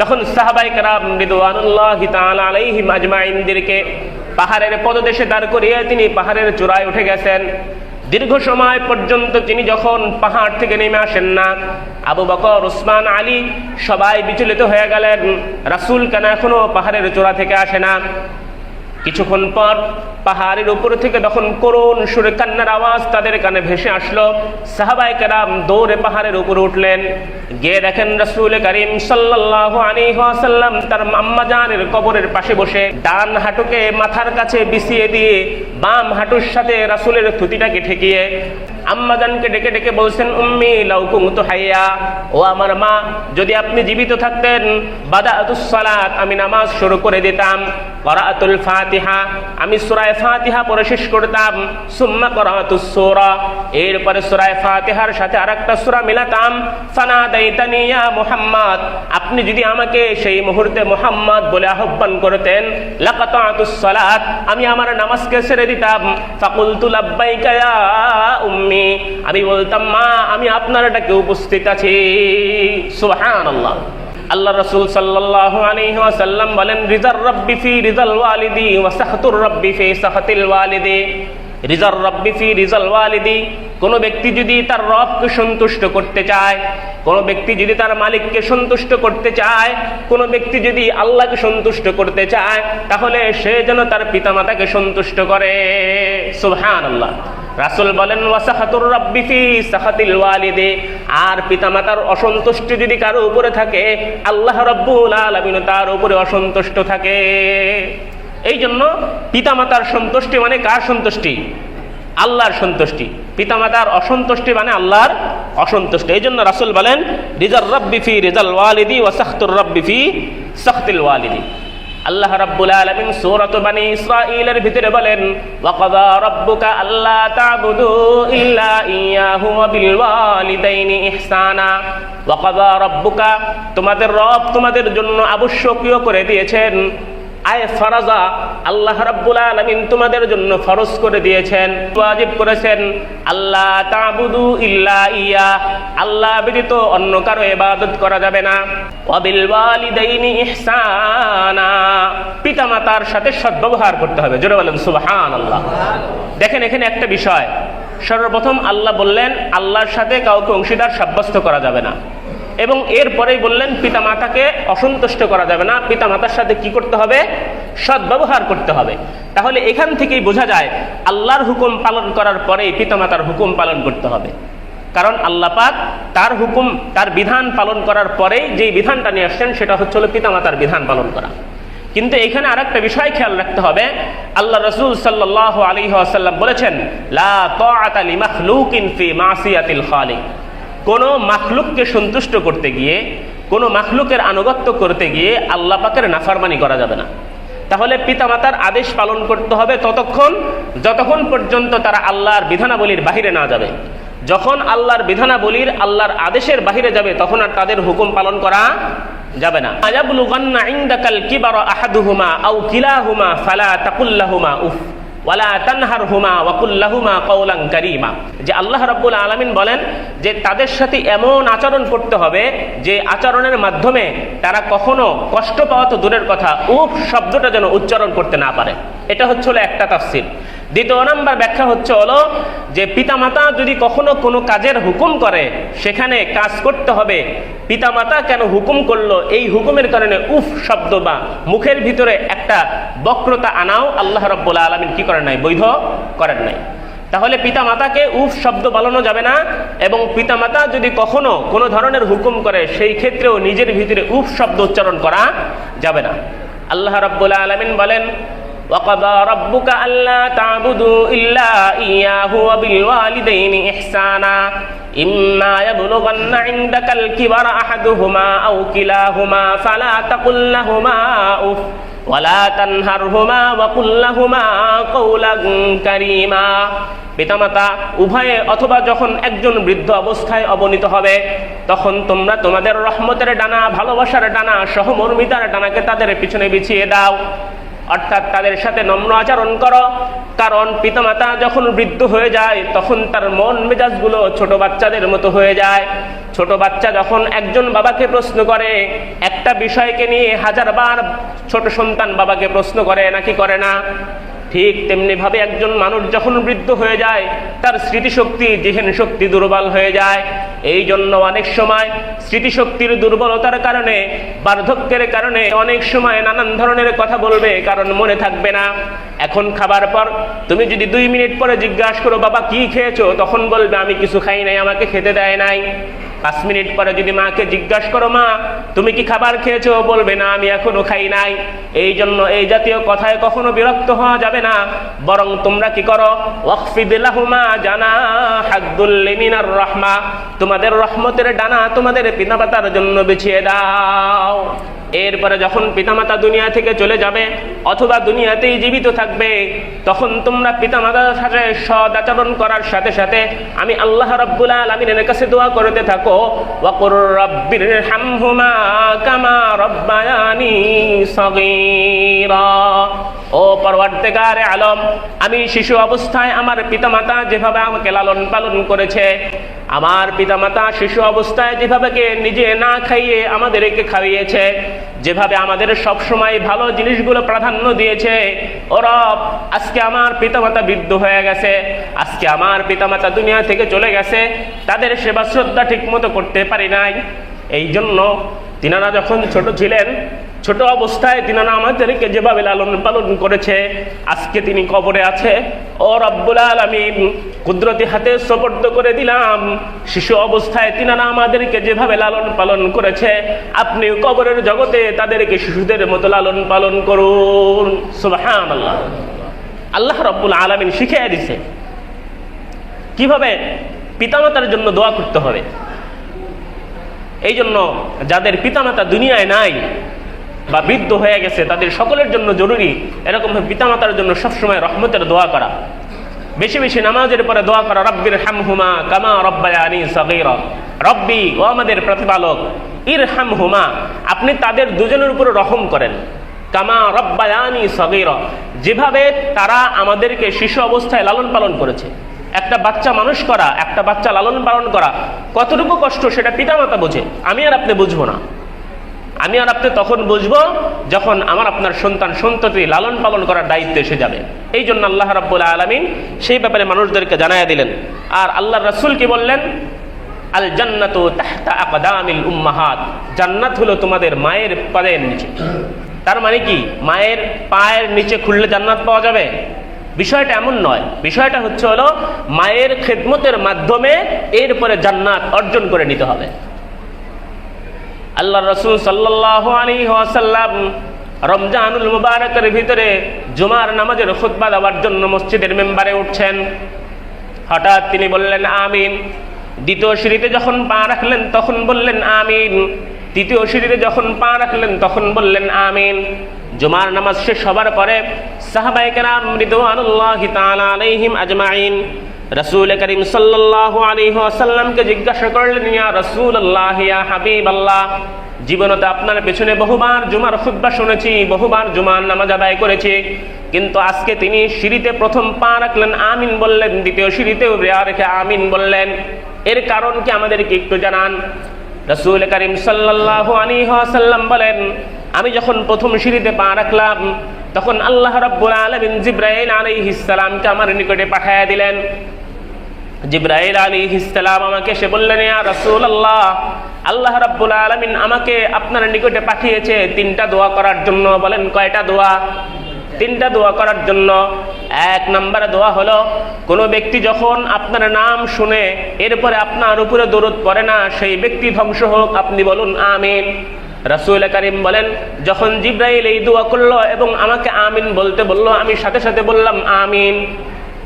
তখন সাহাবাই কারাম আজমাইনদেরকে পাহাড়ের পদদেশে দাঁড় করিয়ে তিনি পাহাড়ের চূড়ায় উঠে গেছেন। দীর্ঘ সময় পর্যন্ত তিনি যখন পাহাড় থেকে নেমে আসেন না, আবু বকর, উসমান, আলী সবাই বিচলিত হয়ে গেলেন। রাসুল কেন এখনও পাহাড়ের চূড়া থেকে আসে না? কিছুক্ষণ পর পাহাড়ের উপর থেকে তখন করুণ সুরে কান্নার আওয়াজ তাদের কানে ভেসে আসলো। সাহাবাই কেরাম দৌড়ে পাহাড়ের উপর উঠলেন। গিয়ে দেখেন রসুল করিম সাল্লাহ আলিহাসাল্লাম তার মাম্মা জানের কবরের পাশে বসে ডান হাঁটুকে মাথার কাছে বিছিয়ে দিয়ে বাম হাঁটুর সাথে রাসুলের থুতিটাকে ঠেকিয়ে আম্মাজানকে ডেকে ডেকে বলছেন, উম্মি লাউকুম তো হাইয়া। ও আমার মা, যদি আপনি জীবিত থাকতেন বাদাতুস সালাত, আমি নামাজ শুরু করে দিতাম। করাতুল ফাতিহা, আমি সূরায়ে ফাতিহা পড়ে শেষ করতাম। সুম্মা করাতুস সূরা, এরপরে সুরায় ফাতিহার সাথে আরেকটা সূরা মিলাতাম। ফানাদাইতানি ইয়া মুহাম্মদ, আপনি যদি আমাকে সেই মুহূর্তে মুহাম্মদ বলে আহ্বান করতেন লাকাতাতুস সালাত, আমি আমার নামাজকে ছেড়ে দিতাম। ফাকুলতু লাব্বাইকা ইয়া আমি বলতাম, মা, আমি আপনার ডাকে উপস্থিত আছি। সুবহানাল্লাহ। আল্লাহ আল্লাহ রসুল সাল্লাহ আলহিহাসাল্লাম বলেন, রিজার রব্বি ফি রিজাল ওয়ালিদি ওয়া সাহতুর রব্বি ফি সাহতিল ওয়ালিদি। রিজার রব্বি ফি রিজাল ওয়ালিদি, কোনো ব্যক্তি যদি তার রবকে সন্তুষ্ট করতে চায়, কোনো ব্যক্তি যদি তার মালিককে সন্তুষ্ট করতে চায়, কোনো ব্যক্তি যদি আল্লাহকে সন্তুষ্ট করতে চায়, তাহলে সে যেন তার পিতামাতাকে সন্তুষ্ট করে। সুবহান আল্লাহ রাসুল বলেন ওয়াসাহাতুর রাব্বি ফি সাহাতিল ওয়ালিদে। আর পিতামাতার অসন্তুষ্টি যদি কারও উপরে থাকে, আল্লাহ রাব্বুল আলামিন তার উপরে অসন্তুষ্ট থাকে। এই জন্য পিতামাতার সন্তুষ্টি মানে কার সন্তুষ্টি? আল্লাহর সন্তুষ্টি। পিতামাতার অসন্তুষ্টি মানে আল্লাহর অসন্তুষ্টি। এই জন্য রাসুল বলেন রিজাল রব্বি ফি রিজাল ওয়ালিদি ওয়া সাখতুর রব্বি ফি সাখতিল ওয়ালিদি। আল্লাহ রাব্বুল আলামিন সূরাত বানি ইসরাঈলের ভিতরে বলেন ওয়াকাদা রাব্বুকা আল্লা তা'বুদু ইল্লা ইয়াহু ওয়া বিল ওয়ালিদাইনি ইহসানা। ওয়াকাদা রাব্বুকা, তোমাদের রব তোমাদের জন্য আবশ্যকীয় করে দিয়েছেন। আয় ফরাজা, আল্লাহ রাব্বুল আলামিন তোমাদের জন্য ফরজ করে দিয়েছেন, ওয়াজিব করেছেন। আল্লাহ তা'বুদু ইল্লা ইয়া, আল্লাহ ব্যতীত অন্য কারও ইবাদত করা যাবে না। ওয়াবিল ওয়ালিদাইনি ইহসানা, পিতামাতার সাথে সদ্ব্যবহার করতে হবে। জোরে বলেন, সুবহানাল্লাহ। দেখেন, এখানে একটা বিষয়। সর্বপ্রথম আল্লাহ বললেন, আল্লাহর সাথে কাউকে অংশীদার সাব্যস্ত করা যাবে না। এবং এরপরেই বললেন, পিতামাতাকে অসন্তুষ্ট করা যাবে না। পিতামাতার সাথে কি করতে হবে? সদ্ব্যবহার করতে হবে। তাহলে এখান থেকেই বোঝা যায়, আল্লাহর হুকুম পালন করার পরেই পিতামাতার হুকুম পালন করতে হবে। কারণ আল্লাহ পাক তার হুকুম, তার বিধান পালন করার পরেই যেই বিধানটা নিয়ে আসছেন, সেটা হচ্ছে হলো পিতামাতার বিধান পালন করা। কিন্তু এখানে আরেকটা বিষয় খেয়াল রাখতে হবে। আল্লাহ রসুল সাল্লাহ আলী আসাল্লাম বলেছেন, লা তাআতা লিমাখলুকিন ফি মাসিয়াতিল খালিক। কোনো মাখলুককে সন্তুষ্ট করতে গিয়ে, কোনো মাখলুকের আনুগত্য করতে গিয়ে আল্লাহ পাকের নাফারমানি করা যাবে না। তাহলে পিতামাতার আদেশ পালন করতে হবে ততক্ষণ, যতক্ষণ পর্যন্ত তারা আল্লাহর বিধানাবলীর বাহিরে না যাবে। যখন আল্লাহর বিধানাবলীর, আল্লাহর আদেশের বাহিরে যাবে, তখন আর তাদের হুকুম পালন করা যাবে না। ইনদাকাল আহাদুহুমা আও কিলাহুমা ফালা উফ। ওয়ালা তানহার হুমা ওয়াকুল্লাহুমা কৌলাং কারিমা। যে আল্লাহ রব্বুল আলামিন বলেন যে তাদের সাথে এমন আচরণ করতে হবে যে আচরণের মাধ্যমে তারা কখনো কষ্ট পাওয়া তো দূরের কথা, উফ, শব্দটা যেন উচ্চারণ করতে না পারে। এটা হচ্ছে হলো একটা তাফসির। দ্বিতীয় নাম্বার ব্যাখ্যা হচ্ছে হলো যে পিতামাতা যদি কখনো কোনো কাজের হুকুম করে, সেখানে কাজ করতে হবে। পিতামাতা কেন হুকুম করল? এই হুকুমের কারণে উফ শব্দ বা মুখের ভিতরে একটা বক্রতা আনাও আল্লাহ রব্বুল আলমিন কি করেন নাই? বৈধ করেন নাই। তাহলে পিতা মাতাকে উফ শব্দ বলানো যাবে না এবং পিতামাতা যদি কখনো কোনো ধরনের হুকুম করে, সেই ক্ষেত্রেও নিজের ভিতরে উফ শব্দ উচ্চারণ করা যাবে না। আল্লাহ রব্বুল আলমিন বলেন وقضى ربك ألا تعبدوا إلا إياه وبالوالدين إحسانا إما يبلغن عندك الكبر أحدهما أو كلاهما فلا تقل لهما أف ولا تنهرهما وقل لهما قولا كريما পিতামাতা উভয়ে অথবা যখন একজন বৃদ্ধ অবস্থায় অবনীত হবে তখন তোমরা তোমাদের রহমতের ডানা ভালোবাসার ডানা সহমর্মিতার ডানাকে তাদের পিছনে বিছিয়ে দাও অর্থাৎ তাদের সাথে নম্র আচরণ করো। কারণ পিতামাতা যখন বৃদ্ধ হয়ে যায়, তখন তার মন মেজাজগুলো ছোট বাচ্চাদের মতো হয়ে যায়। ছোট বাচ্চা যখন একজন বাবাকে প্রশ্ন করে, একটা বিষয়কে নিয়ে হাজারবার ছোট সন্তান বাবাকে প্রশ্ন করে, নাকি করে না? ঠিক তেমনি ভাবে একজন মানুষ যখন বৃদ্ধ হয়ে যায়, তার স্মৃতিশক্তি জেহেন শক্তি দুর্বল হয়ে যায়। এই জন্য অনেক সময় স্মৃতিশক্তির দুর্বলতার কারণে, বার্ধক্যের কারণে অনেক সময় নানান ধরনের কথা বলবে, কারণ মনে থাকবে না। এখন খাবার পর তুমি যদি দুই মিনিট পরে জিজ্ঞাসা করো, বাবা, কি খেয়েছো? তখন বলবে, আমি কিছু খাই নাই, আমাকে খেতে দেয় নাই। পাঁচ মিনিট পরে যদি মাকে জিজ্ঞাসা করো, মা, তুমি কি খাবার খেয়েছো? বলবে, না, আমি এখনও খাই নাই। এই জন্য এই জাতীয় কথায় কখনো বিরক্ত হওয়া যাবে না। বরং তোমরা কি করো? জানা রহমা। তোমাদের রহমতের ডানা তোমাদের পিতামাতার জন্য বিছিয়ে দাও। এরপরে যখন পিতামাতা দুনিয়া থেকে চলে যাবে অথবা দুনিয়াতেই জীবিত থাকবে, তখন তোমরা পিতামাতার সাথে সদ আচরণ করার সাথে সাথে আমি আল্লাহ রাব্বুল আলামিনের কাছে দোয়া করতে থাকো, ওয়াকুর রাব্বির কামা রব্বায়ানি ও আলম, আমি শিশু অবস্থায় আমার পিতামাতা যেভাবে আমাকে লালন পালন করেছে আমার পিতামাতা শিশু অবস্থায় যেভাবে নিজে না খাইয়ে আমাদেরকে খাইয়েছে, যেভাবে আমাদের সব সময় ভালো জিনিসগুলো প্রাধান্য দিয়েছে ওরা আজকে আমার পিতামাতা বৃদ্ধ হয়ে গেছে, আজকে আমার পিতামাতা দুনিয়া থেকে চলে গেছে, তাদের সেবা শ্রদ্ধা ঠিক মতো করতে পারি নাই। এই জন্য তিনারা যখন ছোট ছিলেন ছোট অবস্থায় তিনারা আমাদেরকে যেভাবে লালন পালন করেছে, আজকে তিনি কবরে আছে। ও রব্বুল আলামিন কুদরতি হাতে সোপর্দ করে দিলাম। শিশু অবস্থায় তিনারা আমাদেরকে যেভাবে লালন পালন করেছে, আপনি কবরের জগতে তাদেরকে শিশুদের মতো লালন পালন করুন। সুবহান আল্লাহ আল্লাহ রব্বুল আলমিন শিখিয়ে দিছে কীভাবে পিতামাতার জন্য দোয়া করতে হবে? এই জন্য যাদের পিতামাতা দুনিয়ায় নাই বা বৃদ্ধ হয়ে গেছে, তাদের সকলের জন্য জরুরি এরকম পিতামাতার জন্য সবসময় রহমতের দোয়া করা। বেশি বেশি নামাজের পরে দোয়া করা, রব্বির হামহুমা কামা রব্বায়ানি সগীরা। রব্বি, ও আমাদের প্রতিপালক ইর হামহুমা আপনি তাদের দুজনের উপর রহম করেন। কামা রব্বায়ানি সগীরা। যেভাবে তারা আমাদেরকে শিশু অবস্থায় লালন পালন করেছে। একটা বাচ্চা মানুষ করা, একটা বাচ্চা লালন পালন করা, কতটুকু কষ্ট সেটা পিতামাতা বোঝে। আমি আর আপনি বুঝব না। আমি আর আপনি তখন বুঝব যখন আমার আপনার সন্তান সন্ততি লালন পালন করার দায়িত্ব এসে যাবে। এই জন্য আল্লাহ রাব্বুল আলমিন সেই ব্যাপারে মানুষদেরকে জানাইয়া দিলেন। আর আল্লাহ রসুল কি বললেন? আল জান্নাত তাহতা আকদামিল উম্মাহাত। জান্নাত হলো তোমাদের মায়ের পায়ের নিচে। তার মানে কি? মায়ের পায়ের নিচে খুললে জান্নাত পাওয়া যাবে? বিষয়টা এমন নয়। বিষয়টা হচ্ছে হলো মায়ের খেদমতের মাধ্যমে এরপরে জান্নাত অর্জন করে নিতে হবে। আল্লাহ রসুল সাল্লাহ আলী ওয়াসাল্লাম রমজানুল মুবারকের ভিতরে জুমার নামাজের খুতবা দেওয়ার জন্য মসজিদের মেম্বারে উঠছেন। হঠাৎ তিনি বললেন, আমিন। দ্বিতীয় সিঁড়িতে যখন পা রাখলেন, তখন বললেন, আমিন। তৃতীয় সিঁড়িতে যখন পা রাখলেন, তখন বললেন, আমিন। জুমার নামাজ শেষ হবার পরে সাহাবাইকেরাম আলাইহিম আজমাইন রসুল করিম সাল্লাল্লাহু আলাইহি ওয়াসাল্লামকে জিজ্ঞাসা করলেন, ইয়া রাসূলুল্লাহ, ইয়া হাবিবাল্লাহ জীবনতে আপনার পেছনে বহুবার জুমার খুতবা শুনেছি, বহুবার জুমার নামাজ আদায় করেছি, কিন্তু আজকে তিনি সিঁড়িতে প্রথম পা রাখলেন, আমিন বললেন, দ্বিতীয় সিঁড়িতেও রেয়া রেখে আমিন বললেন। এর কারণ কি আমাদেরকে একটু জানান? রসুল করিম সাল্লাল্লাহু আলাইহি ওয়াসাল্লাম বলেন, আমি যখন প্রথম সিঁড়িতে পা রাখলাম, তখন আল্লাহ রাব্বুল আলামিন জিব্রাইল আলাইহিস সালামকে আমার নিকটে পাঠায়া দিলেন। জিব্রাইল আলী ইসলাম আমাকে, সে বললেন আল্লাহ আল্লাহ রাব্বুল আলমিন আমাকে আপনার নিকটে পাঠিয়েছে তিনটা দোয়া করার জন্য। বলেন, কয়টা দোয়া? তিনটা দোয়া করার জন্য। এক নম্বরে দোয়া হলো, কোনো ব্যক্তি যখন আপনার নাম শুনে এরপরে আপনার উপরে দরদ পড়ে না, সেই ব্যক্তি ধ্বংস হোক, আপনি বলুন, আমিন। রাসুল করিম বলেন, যখন জিব্রাইল এই দোয়া করল এবং আমাকে আমিন বলতে বলল, আমি সাথে সাথে বললাম, আমিন।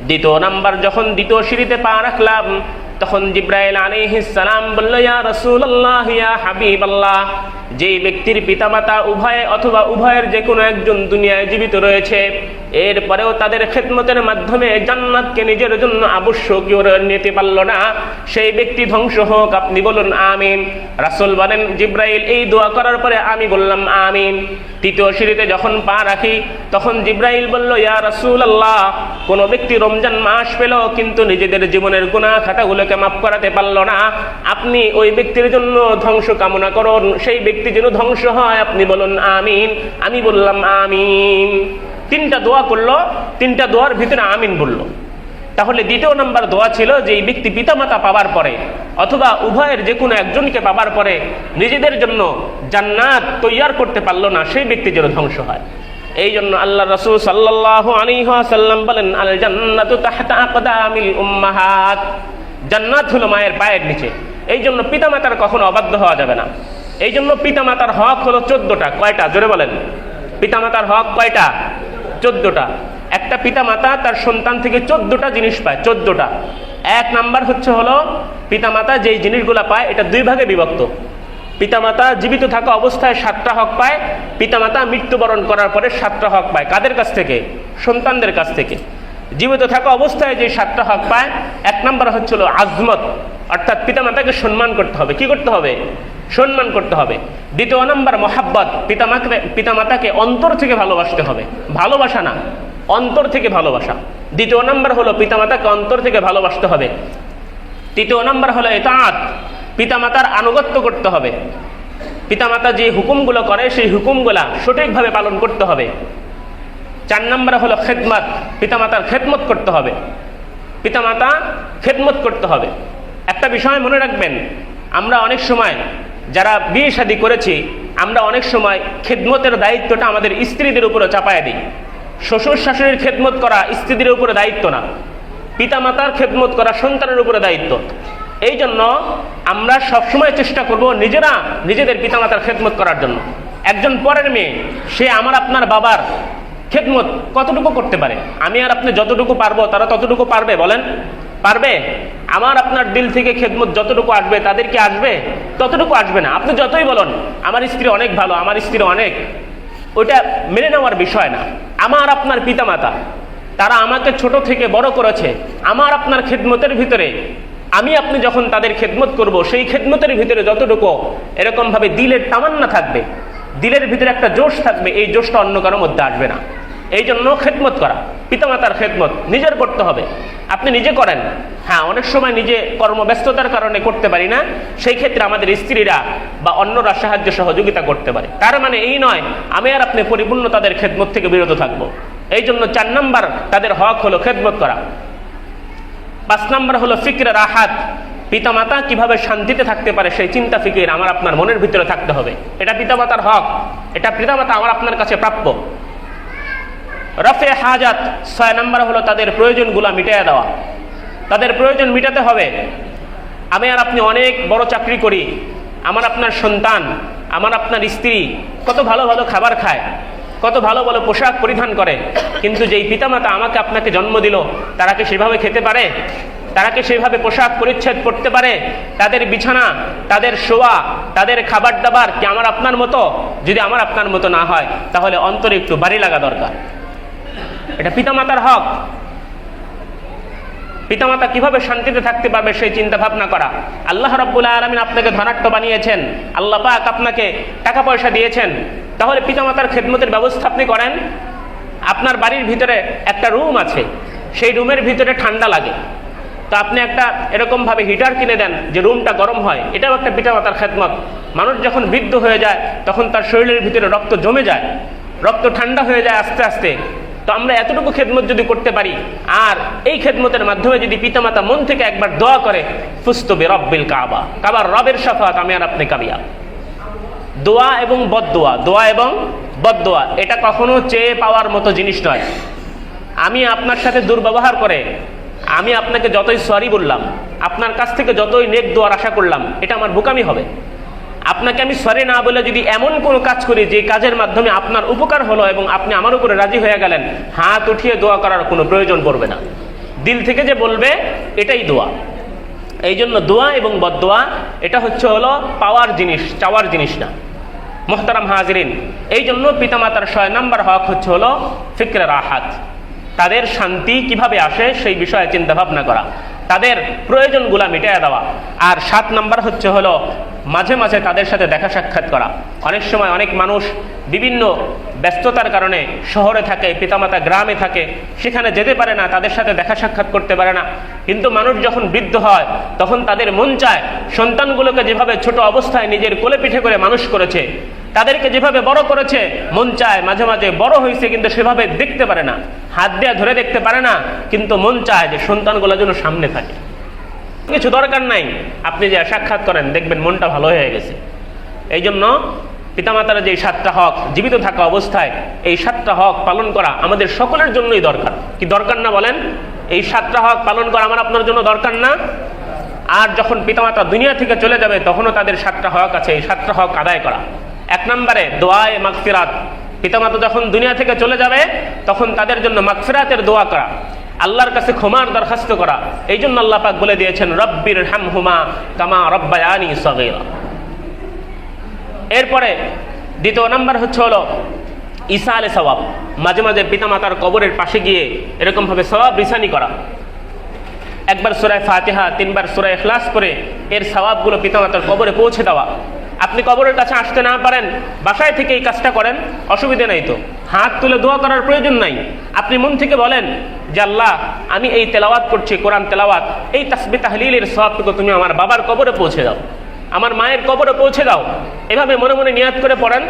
দ্বিতীয় নাম্বার যখন দ্বিতীয় সিঁড়িতে পা রাখলাম, তখন জিব্রাইল আলাইহিস সালাম বলল, ইয়া আল্লাহ ইয়া হাবিবাল্লাহ। যেই ব্যক্তির পিতামাতা উভয়ে অথবা উভয়ের যে কোনো একজন দুনিয়ায় জীবিত রয়েছে, এরপরেও তাদের খেদমতের মাধ্যমে জান্নাতকে নিজের জন্য আবশ্যকীয় নিতে পারল না। সেই ব্যক্তি ধ্বংস হোক, আপনি বলুন আমিন। রাসুল বলেন, জিব্রাইল, এই দোয়া করার পরে আমি বললাম আমিন। তৃতীয় সিঁড়িতে যখন পা রাখি, তখন জিব্রাইল বলল, ইয়া রাসুল আল্লাহ কোনো ব্যক্তি রমজান মাস পেল, কিন্তু নিজেদের জীবনের গুণা খাতাগুলোকে মাফ করাতে পারল না। আপনি ওই ব্যক্তির জন্য ধ্বংস কামনা করুন, সেই ব্যক্তি যেন ধ্বংস হয়, আপনি বলুন আমিন। আমি বললাম আমিন। তিনটা দোয়া করল, তিনটা দোয়ার ভিতরে আমিন বলল। তাহলে দ্বিতীয় নাম্বার দোয়া ছিল যে এই ব্যক্তি পিতামাতা পাওয়ার পরে, অথবা উভয়ের যে কোনো একজনকে পাবার পরে নিজেদের জন্য জান্নাত তৈয়ার করতে পারল না, সেই ব্যক্তি যেন ধ্বংস হয়। এই জন্য আল্লাহ রসুল সাল্লাহ আলিহাসাল্লাম বলেন আল জান্নাতু জান্নাত হলো মায়ের পায়ের নিচে। এই জন্য পিতামাতার কখনো অবাধ্য হওয়া যাবে না। এই জন্য পিতামাতার হক হলো চোদ্দটা। কয়টা? জোরে বলেন। পিতামাতার হক কয়টা? চোদ্দটা। একটা পিতামাতা তার সন্তান থেকে চোদ্দটা জিনিস পায়, চোদ্দটা। এক নাম্বার হচ্ছে হলো পিতামাতা যেই জিনিসগুলো পায়, এটা দুই ভাগে বিভক্ত। পিতামাতা জীবিত থাকা অবস্থায় সাতটা হক পায়, পিতামাতা মৃত্যুবরণ করার পরে সাতটা হক পায়। কাদের কাছ থেকে? সন্তানদের কাছ থেকে। জীবিত থাকা অবস্থায় যে সাতটা হক পায়, এক নম্বর হচ্ছিল আজমত। অর্থাৎ পিতামাতাকে সম্মান করতে হবে। কি করতে হবে? সম্মান করতে হবে। দ্বিতীয় নম্বর, মহাব্বত। পিতামাকে পিতামাতাকে অন্তর থেকে ভালোবাসতে হবে। ভালোবাসা না, অন্তর থেকে ভালোবাসা। দ্বিতীয় নম্বর হলো পিতামাতাকে অন্তর থেকে ভালোবাসতে হবে। তৃতীয় নম্বর হলো এতাঁত পিতামাতার আনুগত্য করতে হবে। পিতামাতা যে হুকুমগুলো করে, সেই হুকুমগুলা সঠিকভাবে পালন করতে হবে। চার নম্বর হলো খেদমত। পিতামাতার খেদমত করতে হবে। পিতামাতা খেদমত করতে হবে। একটা বিষয় মনে রাখবেন, আমরা অনেক সময় যারা বিয়ে শাদী করেছি, আমরা অনেক সময় খেদমতের দায়িত্বটা আমাদের স্ত্রীদের উপরে চাপায় দিই। শ্বশুর শাশুড়ির খেদমত করা স্ত্রীদের উপরে দায়িত্ব না। পিতামাতার খেদমত করা সন্তানের উপরে দায়িত্ব। এই জন্য আমরা সবসময় চেষ্টা করব নিজেরা নিজেদের পিতামাতার খেদমত করার জন্য। একজন পরের মেয়ে, সে আমার আপনার বাবার খেদমত কতটুকু করতে পারে? আমি আর আপনি যতটুকু পারব, তারা ততটুকু পারবে, বলেন। পারবে? আমার আপনার দিল থেকে খেদমত যতটুকু আসবে, তাদের কি আসবে? ততটুকু আসবে না। আপনি যতই বলুন, আমার স্ত্রী অনেক ভালো, আমার স্ত্রী অনেক। ওইটা মেনে নেওয়ার বিষয় না। আমার আপনার পিতামাতা, তারা আমাকে ছোট থেকে বড় করেছে। আমার আপনার খেদমতের ভিতরে, আমি আপনি যখন তাদের খেদমত করব, সেই খেদমতের ভিতরে যতটুকু, এরকমভাবে দিলের তামান্না থাকবে। দিলের ভিতরে একটা জোশ থাকবে, এই জোশটা অন্য কারোর মধ্যে আসবে না। এই জন্য খেদমত করা, পিতামাতার খেদমত, নিজের করতে হবে। আপনি নিজে করেন। হ্যাঁ অনেক সময় নিজে কর্মব্যস্ততার কারণে করতে পারি না। সেই ক্ষেত্রে আমাদের স্ত্রীরা বা অন্যরা সাহায্য সহযোগিতা করতে পারে। তার মানে এই নয়, আমি আর আপনি পরিপূর্ণ তাদের খেদমত থেকে বিরত থাকব। এই জন্য চার নাম্বার, তাদের হক হলো খেদমত করা। পাঁচ নাম্বার হলো ফিক্র রাহাত। পিতামাতা কীভাবে শান্তিতে থাকতে পারে সেই চিন্তা ফিকির আমার আপনার মনের ভিতরে থাকতে হবে। এটা পিতামাতার হক। এটা পিতামাতা আমার আপনার কাছে প্রাপ্য। রফে হাজাত ছয় নম্বর হলো তাদের প্রয়োজনগুলো মিটিয়ে দেওয়া। তাদের প্রয়োজন মিটাতে হবে। আমি আর আপনি অনেক বড় চাকরি করি, আমার আপনার সন্তান, আমার আপনার স্ত্রী কত ভালো ভালো খাবার খায়, কত ভালো ভালো পোশাক পরিধান করে, কিন্তু যেই পিতামাতা আমাকে আপনাকে জন্ম দিল, তারা কি সেভাবে খেতে পারে? তারা কি সেভাবে পোশাক পরিচ্ছেদ করতে পারে? তাদের বিছানা, তাদের শোয়া, তাদের খাবার দাবার কি আমার আপনার মতো? যদি আমার আপনার মতো না হয়, তাহলে অন্তরে একটু বাড়ি লাগা দরকার। এটা পিতামাতার হক। পিতামাতা কীভাবে শান্তিতে থাকতে পারবে সেই চিন্তা ভাবনা করা? আল্লাহ রব্বুল আলমিন আপনাকে ধনাট্য বানিয়েছেন। আল্লাহ পাক আপনাকে টাকা পয়সা দিয়েছেন। তাহলে পিতামাতার খেদমতের ব্যবস্থা আপনি করেন। আপনার বাড়ির ভিতরে একটা রুম আছে। সেই রুমের ভিতরে ঠান্ডা লাগে। তো আপনি একটা এরকমভাবে হিটার কিনে দেন, যে রুমটা গরম হয়, এটাও একটা পিতামাতার খেদমত। মানুষ যখন বৃদ্ধ হয়ে যায়, তখন তার শরীরের ভিতরে রক্ত জমে যায়। রক্ত ঠান্ডা হয়ে যায় আস্তে আস্তে। তো আমরা এতটুকু খেদমত যদি করতে পারি, আর এই খেদমতের মাধ্যমে যদি পিতামাতা মন থেকে একবার দোয়া করে ফুস্তবে রব্বিল কাবা। কাবার রবের সাফাত, আমি আর আপনি কাবিয়া। দোয়া এবং বদদোয়া, দোয়া এবং বদদোয়া, এটা কখনো চেয়ে পাওয়ার মতো জিনিস নয়। আমি আপনার সাথে দুর্ব্যবহার করে, আমি আপনাকে যতই সরি বললাম, আপনার কাছ থেকে যতই নেক দোয়ার আশা করলাম, এটা আমার বোকামি হবে। আপনাকে আমি সরে না বলে যদি এমন কোনো কাজ করি যে কাজের মাধ্যমে আপনার উপকার হলো এবং আপনি আমার উপরে রাজি হয়ে গেলেন, হাত উঠিয়ে দোয়া করার কোনো প্রয়োজন পড়বে না। দিল থেকে যে বলবে, এটাই দোয়া। এই জন্য দোয়া এবং বদোয়া এটা হচ্ছে হলো পাওয়ার জিনিস, চাওয়ার জিনিস না। মোহতারাম হাজরিন এই জন্য পিতামাতার ছয় নাম্বার হক হচ্ছে হলো ফিক্রের আহাত তাদের শান্তি কীভাবে আসে সেই বিষয়ে চিন্তা ভাবনা করা। তাদের প্রয়োজনগুলা মিটিয়ে দেওয়া। আর সাত নাম্বার হচ্ছে হলো, মাঝে মাঝে তাদের সাথে দেখা সাক্ষাৎ করা। অনেক সময় অনেক মানুষ বিভিন্ন ব্যস্ততার কারণে শহরে থাকে, পিতামাতা গ্রামে থাকে, সেখানে যেতে পারে না, তাদের সাথে দেখা সাক্ষাৎ করতে পারে না। কিন্তু মানুষ যখন বৃদ্ধ হয়, তখন তাদের মন চায়, সন্তানগুলোকে যেভাবে ছোট অবস্থায় নিজের কোলে পিঠে করে মানুষ করেছে, তাদেরকে যেভাবে বড় করেছে, মন চায় মাঝে মাঝে বড় হয়েছে, কিন্তু সেভাবে দেখতে পারে না, হাত দিয়ে ধরে দেখতে পারে না, কিন্তু মন চায় যে সন্তানগুলো যেন সামনে থাকে। কিছু দরকার নাই, আপনি যে সাক্ষাৎ করেন, দেখবেন মনটা ভালো হয়ে গেছে। এই জন্য পিতামাতার যে সাতটা হক, জীবিত থাকা অবস্থায় এই সাতটা হক পালন করা আমাদের সকলের জন্যই দরকার। কি দরকার না বলেন? এই সাতটা হক পালন করা আমার আপনার জন্য দরকার না? আর যখন পিতামাতা দুনিয়া থেকে চলে যাবে, তখনও তাদের সাতটা হক আছে। এই সাতটা হক আদায় করা। এক নম্বরে, দোয়ায় মাগফিরাত। পিতামাতা যখন দুনিয়া থেকে চলে যাবে, তখন তাদের জন্য মাগফিরাতের দোয়া করা। আল্লাহর কাছে ক্ষমার দরখাস্ত করা। এই জন্য আল্লাহ পাক বলে দিয়েছেন রব্বির হামহুমা কামা রব্বায়ানি সগীরা। এরপরে দ্বিতীয় নাম্বার হচ্ছে হলো ঈসা আলে সবাব মাঝে মাঝে পিতামাতার কবরের পাশে গিয়ে এরকমভাবে সবাব রিসানি করা। একবার সুরায় ফাতেহা, তিনবার সুরায় এখলাস করে এর সবাবগুলো পিতামাতার কবরে পৌঁছে দেওয়া। আপনি কবরের কাছে আসতে না পারেন, বাসায় থেকে এই কাজটা করেন, অসুবিধে নাই তো। হাত তুলে দোয়া করার প্রয়োজন নাই। আপনি মন থেকে বলেন, যে আল্লাহ, আমি এই তেলাওয়াত করছি, কোরআন তেলাওয়াত, এই তাসবি তাহলিলের সবটুকু তুমি আমার বাবার কবরে পৌঁছে দাও। আমার মায়ের কবরে পৌঁছে দাও। এভাবে মনে মনে নিয়াত করে পড়েন।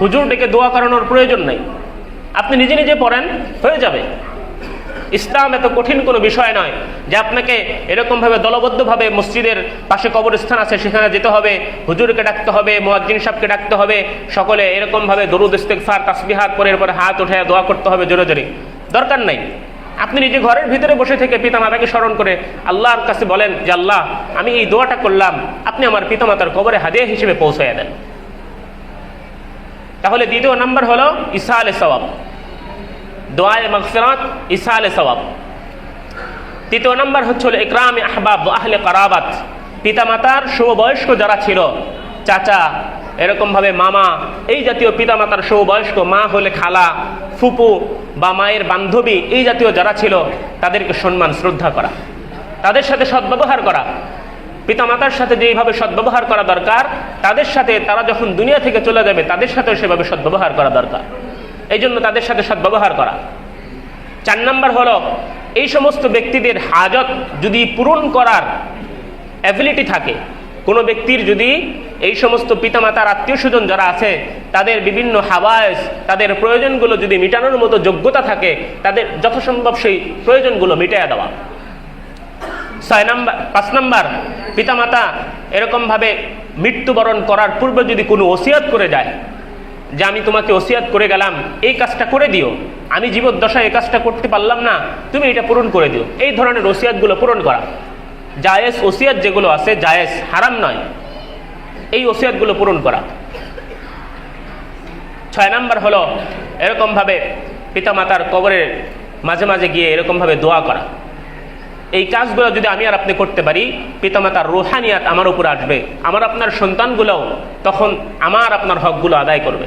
হুজুর ডেকে দোয়া করানোর প্রয়োজন নাই। আপনি নিজে নিজে পড়েন, হয়ে যাবে। ইসলাম এত কঠিন কোনো বিষয় নয় যে আপনাকে এরকমভাবে দলবদ্ধভাবে মসজিদের পাশে কবরস্থান আছে, সেখানে যেতে হবে, হুজুরকে ডাকতে হবে, মোয়াজ্জিন সাহেবকে ডাকতে হবে, সকলে এরকমভাবে দরুদ ইস্তেকফার তাসবিহাত করে এরপরে হাত উঠে দোয়া করতে হবে জোরে জোরে। দরকার নাই। আপনি নিজে ঘরের ভিতরে বসে থেকে পিতামাতাকে স্মরণ করে আল্লাহর কাছে বলেন, যে আল্লাহ, আমি এই দোয়াটা করলাম, আপনি আমার পিতামাতার কবরে হাদিয়া হিসেবে পৌঁছাইয়া দেন। তাহলে দ্বিতীয় নাম্বার হলো ইসা আলে সওয়াব। দোয়ায় মগফিরাত ইসা আলে সওয়াব। তৃতীয় নাম্বার হচ্ছে হলো ইকরাম আহবাব আহলে কারাবাত। পিতামাতার সমবয়স্ক যারা ছিল, চাচা এরকমভাবে মামা, এই জাতীয় পিতামাতার সমবয়স্ক মা হলে খালা, ফুপু বা মায়ের বান্ধবী, এই জাতীয় যারা ছিল, তাদেরকে সম্মান, শ্রদ্ধা করা। তাদের সাথে সদ্ব্যবহার করা। পিতামাতার সাথে যেইভাবে সদ্ব্যবহার করা দরকার, তাদের সাথে তারা যখন দুনিয়া থেকে চলে যাবে, তাদের সাথেও সেভাবে সদ্ব্যবহার করা দরকার। এই জন্য তাদের সাথে সদ্ব্যবহার করা। চার নম্বর হলো, এই সমস্ত ব্যক্তিদের হাজত যদি পূরণ করার অ্যাবিলিটি থাকে কোনো ব্যক্তির যদি এই সমস্ত পিতামাতার আত্মীয় স্বজন যারা আছে, তাদের বিভিন্ন হাওয়ায়স, তাদের প্রয়োজনগুলো যদি মেটানোর মতো যোগ্যতা থাকে, তাদের যথাসম্ভব সেই প্রয়োজনগুলো মিটাইয়া দেওয়া। ছয় নাম্বার, পাঁচ নাম্বার, পিতামাতা এরকমভাবে মৃত্যুবরণ করার পূর্বে যদি কোনো ওসিয়াত করে যায়, যে আমি তোমাকে ওসিয়াত করে গেলাম, এই কাজটা করে দিও, আমি জীবদ্দশায় এই কাজটা করতে পারলাম না, তুমি এটা পূরণ করে দিও, এই ধরনের ওসিয়াতগুলো পূরণ করা। জায়েজ ওসিয়াত যেগুলো আছে, জায়েজ হারাম নয়। এই ওসিয়াতগুলো পূরণ করা। ছয় নাম্বার হলো, এরকমভাবে পিতামাতার কবরের মাঝে মাঝে গিয়ে এরকমভাবে দোয়া করা। এই কাজগুলো যদি আমি আর আপনি করতে পারি, পিতামাতার রোহানিয়াত আমার উপর আসবে। আমার আপনার সন্তানগুলোও তখন আমার আপনার হকগুলো আদায় করবে।